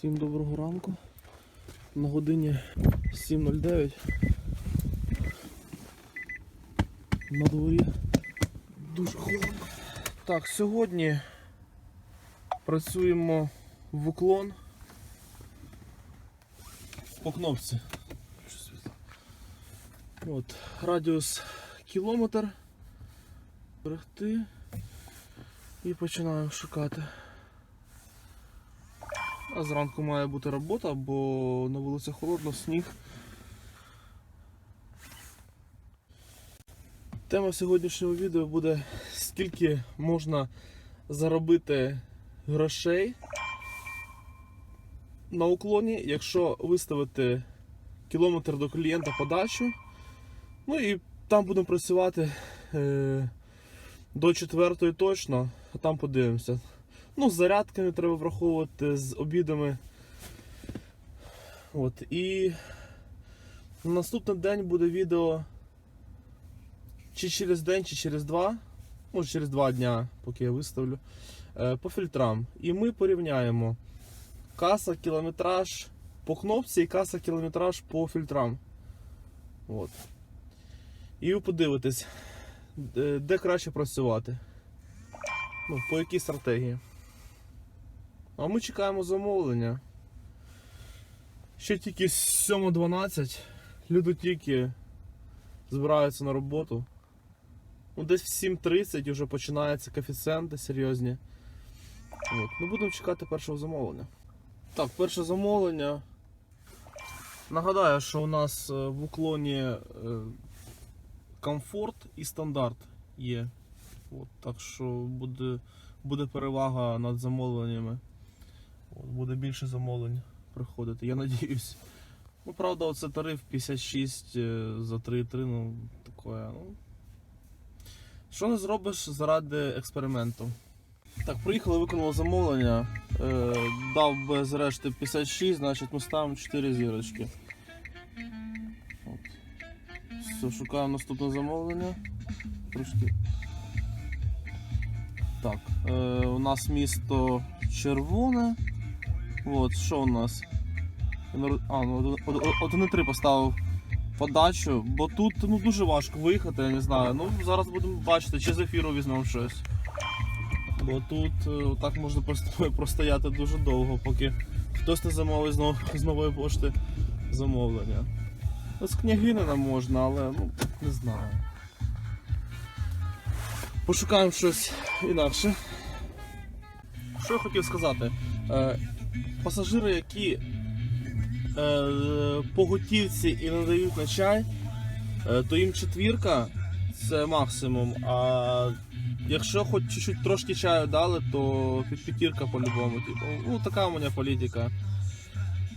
Всім доброго ранку. На годині 7.09. На дворі дуже холодно. Так, сьогодні працюємо в уклон по кнопці. От, радіус кілометр. Берегти і починаємо шукати. А зранку має бути робота, бо на вулиці холодно, сніг. Тема сьогоднішнього відео буде скільки можна заробити грошей на уклоні, якщо виставити кілометр до клієнта подачу. Ну і там будемо працювати е, до четвертої точно, а там подивимося. Ну, з зарядками треба враховувати, з обідами. От. І на наступний день буде відео чи через день, чи через два. Може через два дня, поки я виставлю. е, По фільтрам. І ми порівняємо каса, кілометраж по кнопці і каса кілометраж по фільтрам. От. І ви подивитесь, де де краще працювати. Ну, по якій стратегії. А ми чекаємо замовлення. Ще тільки 7.12. Люди тільки збираються на роботу. Ну, десь в 7.30 вже починаються коефіцієнти серйозні. От. Ми будемо чекати першого замовлення. Так, перше замовлення. Нагадаю, що у нас е, в уклоні е, комфорт і стандарт є. От, так що буде, буде перевага над замовленнями. Буде більше замовлень приходити, я надіюсь. Ну, правда, оце тариф 56 е, за 3,3, ну, таке, ну. Що не зробиш заради експерименту? Так, приїхали, виконали замовлення. Е, дав без решти 56, значить ми ставимо 4 зірочки. От. Все, шукаємо наступне замовлення. Трошки. Так, е, у нас місто червоне. От, що у нас? А, ну 1,3 поставив подачу, бо тут ну, дуже важко виїхати, я не знаю. Ну, зараз будемо бачити, чи з ефіру візьмемо щось. Бо тут е, так можна простояти дуже довго, поки хтось не замовить з, нов... з нової пошти замовлення. Ну, З княгинина можна, але ну, не знаю. Пошукаємо щось інакше. Що я хотів сказати? Пасажири, які е, по готівці і надають на чай, е, то їм четвірка це максимум. А якщо хоч чуть-чуть трошки чаю дали, то п'ятірка по-любому. Типу. Ну, така у мене політика.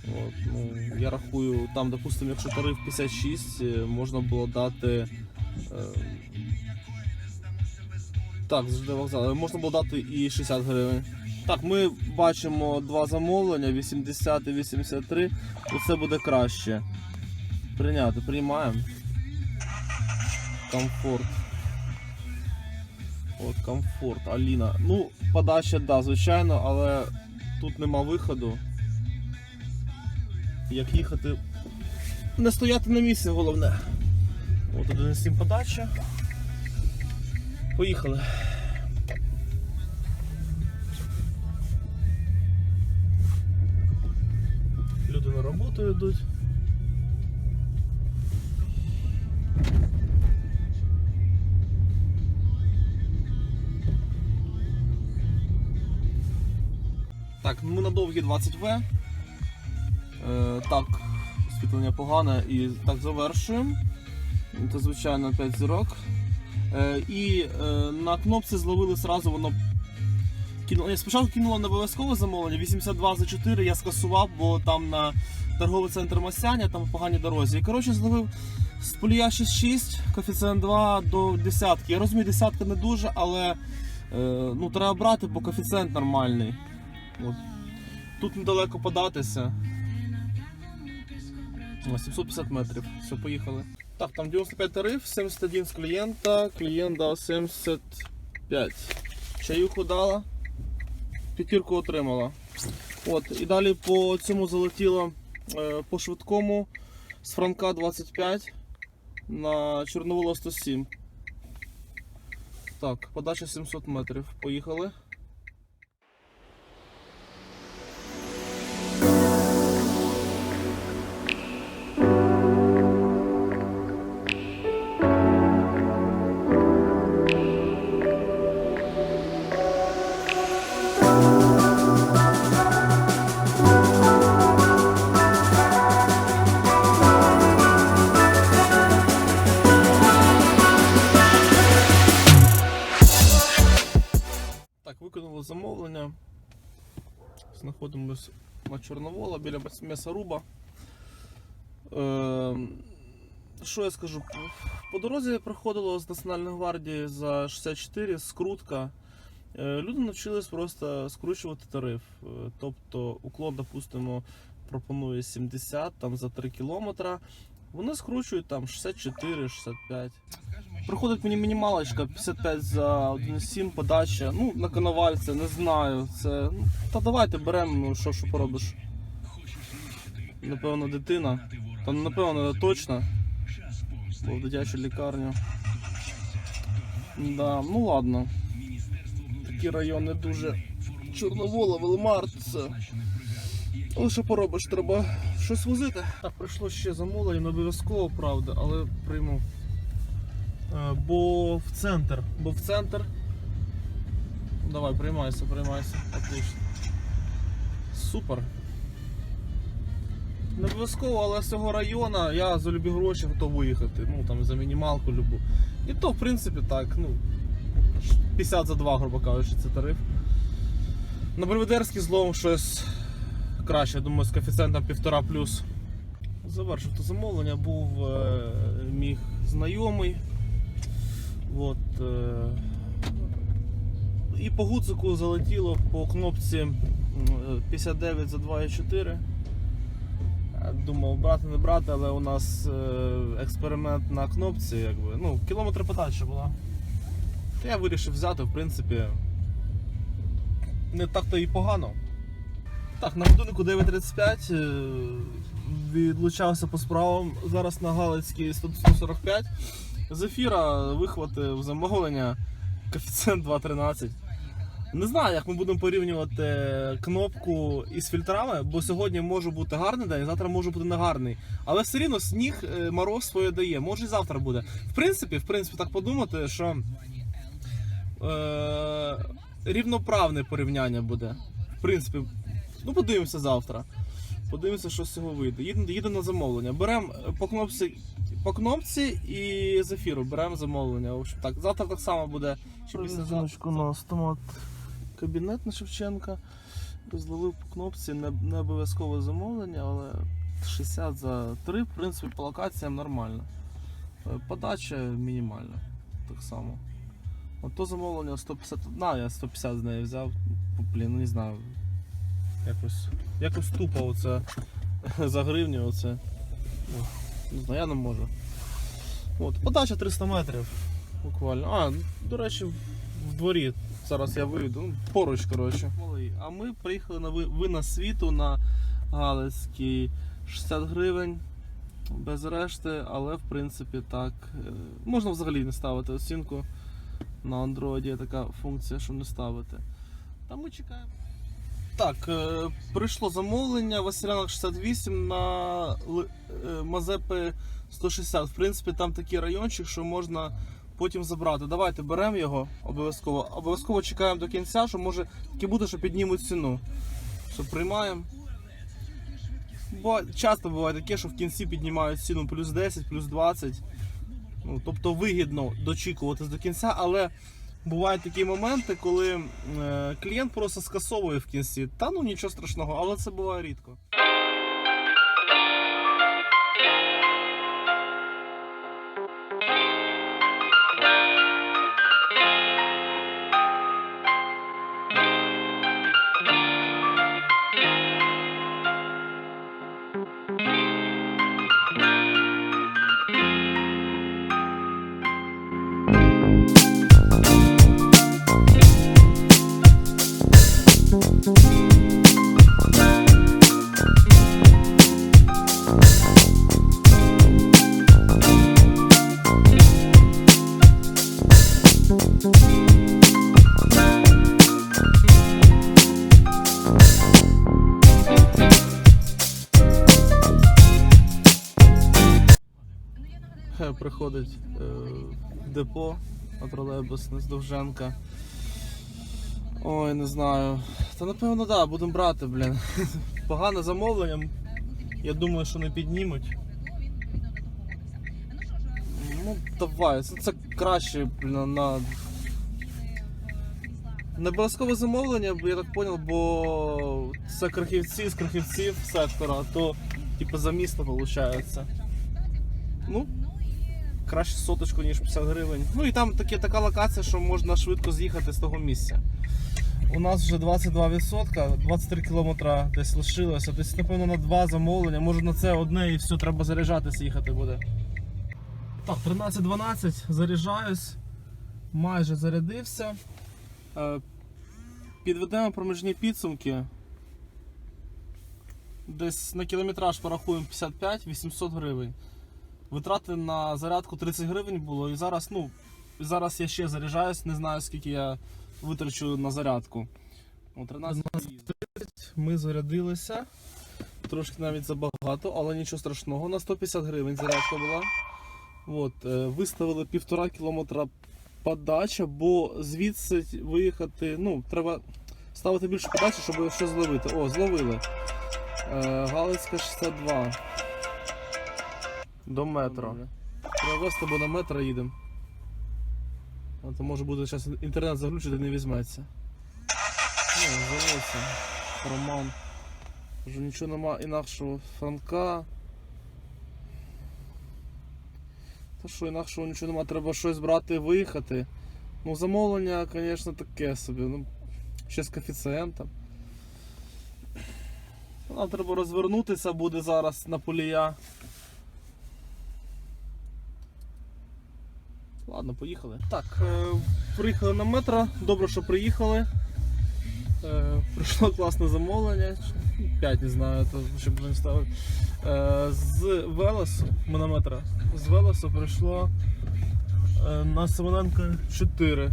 От, ну, я рахую, там, допустимо, якщо тариф 56, е, можна було дати. Е, так, завжди вокзал. Можна було дати і 60 гривень. Так, ми бачимо два замовлення, 80 і 83. Оце буде краще. Прийняти, приймаємо. Комфорт. От, комфорт, Аліна. Ну, подача, да, звичайно, але тут нема виходу. Як їхати. Не стояти на місці, головне. От 1,7 подача. Поїхали. Роботу йдуть. Так, ми на довгі 20В. Е, так, освітлення погане і так завершуємо. Це звичайно 5 зірок. Е, і е, на кнопці зловили сразу воно. Кинуло, я спочатку кинуло на обов'язкове замовлення 82 за 4 я скасував, бо там на торговий центр Масяня, там в поганій дорозі. І коротше зловив з полія 6,6, коефіцієнт 2 до десятки. Я розумію, десятка не дуже, але е, ну, треба брати, бо коефіцієнт нормальний. От. Тут недалеко податися. О, 750 метрів. Все, поїхали. Так, там 95 тариф, 71 з клієнта, клієнт дав 75. Чаюху дала, п'ятірку отримала. От, і далі по цьому залетіло по швидкому з Франка 25 на Чорновола 107. Так, подача 700 метрів. Поїхали. Знаходимося на Чорновола біля м'ясоруба. Е, що я скажу? По дорозі проходило з Національної гвардії за 64 скрутка. Е, люди навчились просто скручувати тариф. Е, тобто уклон, допустимо, пропонує 70 там, за 3 кілометра. Вони скручують там 64-65. Приходить мені мінімалочка 55 за 1,7 подача. Ну, на коновальце, не знаю. Це. Ну, та давайте беремо, ну що, що поробиш. Напевно, дитина. Та напевно, не точно. Бо в дитячу лікарню. Да, ну ладно. Такі райони дуже Чорновола, Велмар, це. Але що поробиш, треба щось возити. Так, прийшло ще замовлення, не обов'язково, правда, але прийму. Е, Бо в центр. Бо в центр. Давай, приймайся, приймайся. Отлично. Супер. Не обов'язково, але з цього району я за любі гроші готов виїхати. Ну там за мінімалку любу. І то, в принципі, так, ну. 50 за 2, грубо кажучи, це тариф. На Бельведерський злом щось краще, думаю, з коефіцієнтом 1,5 плюс. Завершив то замовлення, був е, мій знайомий. От, е, і по гудзику залетіло по кнопці е, 59 за 2,4. Е, Думав брати, не брати, але у нас е, експеримент на кнопці, якби, ну, кілометр подача була. То я вирішив взяти, в принципі, не так то і погано. Так, на годиннику 9.35 е, відлучався по справам. Зараз на Галицькій 145. З ефіра вихватив замовлення коефіцієнт 2.13. Не знаю, як ми будемо порівнювати кнопку із фільтрами, бо сьогодні може бути гарний день, завтра може бути негарний. Але все рівно сніг е, мороз своє дає. Може і завтра буде. В принципі, в принципі, так подумати, що е, рівноправне порівняння буде. В принципі, ну подивимося завтра. Подивимося, що з цього вийде. Їдемо їде на замовлення. Беремо по кнопці, по кнопці і з ефіру беремо замовлення. В общем, так, завтра так само буде. Чи на автомат кабінет на Шевченка. Розловив по кнопці, не, не обов'язкове замовлення, але 60 за 3, в принципі, по локаціям нормально. Е, Подача мінімальна. Так само. От то замовлення 151, я 150 з неї взяв. Блін, не знаю. Якось, якось тупо оце за гривню оце. Не знаю, я не можу. От, подача 300 метрів. Буквально. А, до речі, в, дворі. Зараз я вийду. Ну, поруч, коротше. А ми приїхали на ви- винос світу на Галицький 60 гривень. Без решти, але в принципі так. е, Можна взагалі не ставити оцінку. На Android така функція, що не ставити. Та ми чекаємо. Так, е, прийшло замовлення Василянок 68 на е, Мазепи 160. В принципі, там такий райончик, що можна потім забрати. Давайте беремо його обов'язково. Обов'язково чекаємо до кінця, що може таке буде, що піднімуть ціну. Що приймаємо. Бо часто буває таке, що в кінці піднімають ціну плюс 10, плюс 20. Ну, тобто вигідно дочікуватись до кінця, але бувають такі моменти, коли е, клієнт просто скасовує в кінці. Та ну нічого страшного, але це буває рідко. Хе, е, депо на тролейбус з Довженка. Ой, не знаю. Та напевно, так, да, будемо брати, блін. Погане замовлення. Я думаю, що не піднімуть. Ну, давай, це, це краще, блін, на. Не обов'язкове замовлення, бо я так зрозумів, бо це крахівці з крахівців сектора, то типу за місто виходить. Ну, краще соточку, ніж 50 гривень. Ну і там таке, така локація, що можна швидко з'їхати з того місця. У нас вже 22%, 23 кілометра десь лишилося. Десь, напевно, на два замовлення. Може на це одне і все, треба заряджатися, їхати буде. Так, 13-12, заряджаюсь. Майже зарядився. Е, Підведемо проміжні підсумки. Десь на кілометраж порахуємо 55-800 гривень. Витрати на зарядку 30 гривень було, і зараз, ну, зараз я ще заряджаюсь, не знаю скільки я витрачу на зарядку. О, 13 ми зарядилися. Трошки навіть забагато, але нічого страшного. На 150 гривень зарядка була. От, е, виставили півтора кілометра подача, бо звідси виїхати, ну, треба ставити більше подачі, щоб щось зловити. О, зловили. Е, Галицька 62. До метро. Треба вести, бо до метро їдемо. А то може буде зараз інтернет заглючити, не візьметься. Ну, взялося. Роман. Вже нічого нема інакшого Франка. Та що інакшого нічого нема, треба щось брати і виїхати. Ну, замовлення, звісно, таке собі. Ну, ще з коефіцієнтом. Нам треба розвернутися буде зараз на полія. Ладно, поїхали. Так, е, приїхали на метро. Добре, що приїхали. Е, прийшло класне замовлення. 5 не знаю, то щоб не ставив. Е, з Велесу, ми на метро. З Велесу прийшло е, на Семененка 4.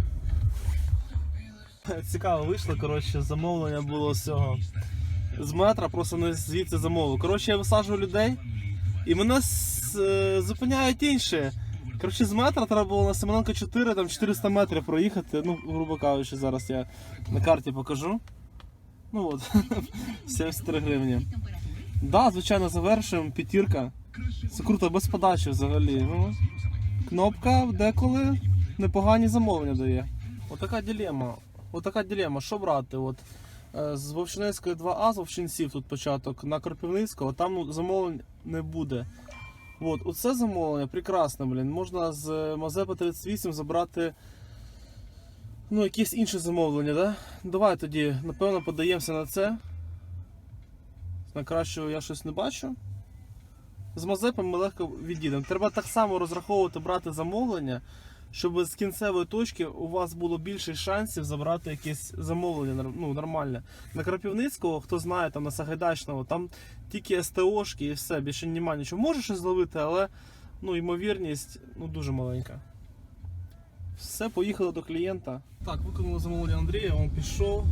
Цікаво вийшло, коротше, замовлення було з цього. З метра, просто не звідси замовив. Коротше, я висаджую людей і мене е, зупиняють інші. Коротше, з метра треба було на Семененка 4, там 400 метрів проїхати. Ну, грубо кажучи, зараз я на карті покажу. Ну от, 73 гривні. Да, звичайно, завершуємо, п'ятірка. Це круто, без подачі взагалі. Ну, кнопка деколи непогані замовлення дає. Отака дилема. Отака дилема. Що брати? От, е, з Вовчинецької 2А, з Вовчинців тут початок, на Кропивницького, там ну, замовлень не буде. От, оце замовлення прекрасне, блін. Можна з Мазепи 38 забрати ну, якесь інше замовлення, да? Давай тоді, напевно, подаємося на це. На кращого я щось не бачу. З Мазепом ми легко відійдемо. Треба так само розраховувати брати замовлення, щоб з кінцевої точки у вас було більше шансів забрати якесь замовлення ну, нормальне. На Крапівницького, хто знає, там на Сагайдачного, там тільки СТОшки і все, більше немає нічого. Можеш щось зловити, але ну, ймовірність ну, дуже маленька. Все, поїхали до клієнта. Так, виконали замовлення Андрія, він пішов.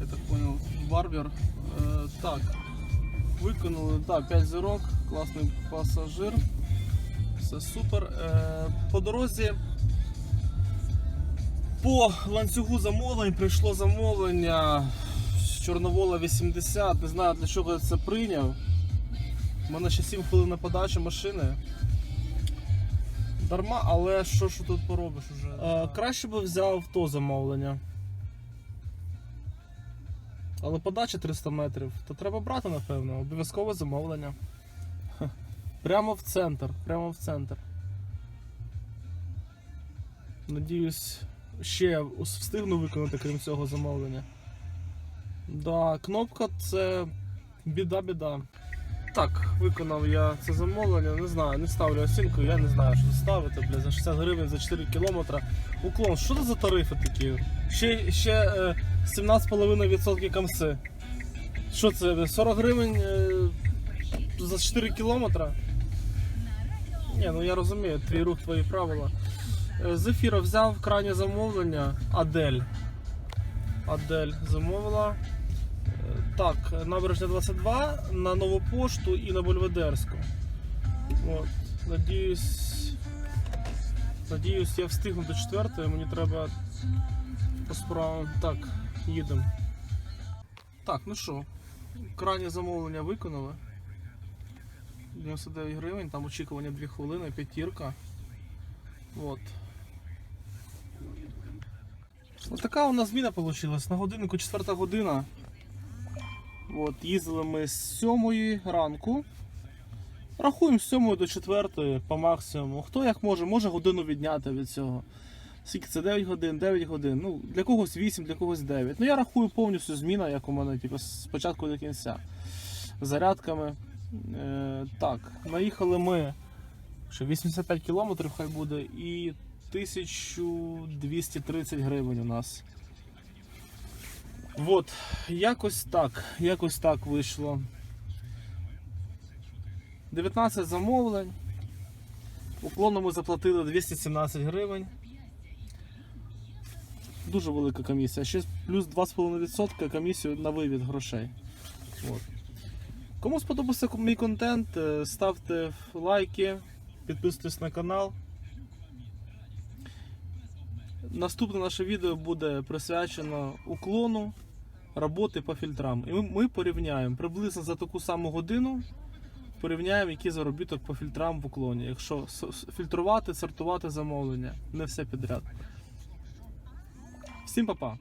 Я так понял, барбер. Е, так, виконали, так, 5 зірок, класний пасажир. Все супер. Е, по дорозі по ланцюгу замовлень прийшло замовлення Чорновола 80. Не знаю для чого я це прийняв. У мене ще 7 хвилин на подачу машини. Дарма, але що ж тут поробиш уже? Е, краще би взяв то замовлення. Але подача 300 метрів, то треба брати, напевно, обов'язкове замовлення. Прямо в центр, прямо в центр. Надіюсь, ще встигну виконати крім цього замовлення. Да, кнопка це біда-біда. Так, виконав я це замовлення, не знаю, не ставлю оцінку, я не знаю, що ставити, бля, за 60 гривень за 4 кілометри. Уклон, що це за тарифи такі? Ще, ще е, 17,5% камси. Що це, 40 гривень е, за 4 кілометри? Ні, ну я розумію, твій рух, твої правила. Е, З ефіра взяв крайнє замовлення Адель. Адель замовила. Так, набережна 22 на нову пошту і на Бульведерську. От. Надіюсь. Надіюсь, я встигну до четвертої, мені треба по справам. Так, їдемо. Так, ну що, крайнє замовлення виконали. 99 гривень, там очікування 2 хвилини, п'ятірка. От. Ось така у нас зміна вийшла. На годиннику 4 година. От, їздили ми з 7 ранку. Рахуємо з 7 до 4 по максимуму. Хто як може, може годину відняти від цього. Скільки це 9 годин, 9 годин. Ну, для когось 8, для когось 9. Ну я рахую повністю зміна, як у мене, типу, з початку до кінця. Зарядками. Е, так, наїхали ми що 85 кілометрів хай буде і 1230 гривень у нас. От, якось так, якось так вийшло. 19 замовлень. Уклону ми заплатили 217 гривень. Дуже велика комісія. Ще плюс 2,5% комісію на вивід грошей. От. Кому сподобався мій контент, е, ставте лайки, підписуйтесь на канал. Наступне наше відео буде присвячено уклону роботи по фільтрам. І ми, порівняємо приблизно за таку саму годину. Порівняємо, який заробіток по фільтрам в уклоні. Якщо фільтрувати, сортувати замовлення, не все підряд. Всім па-па!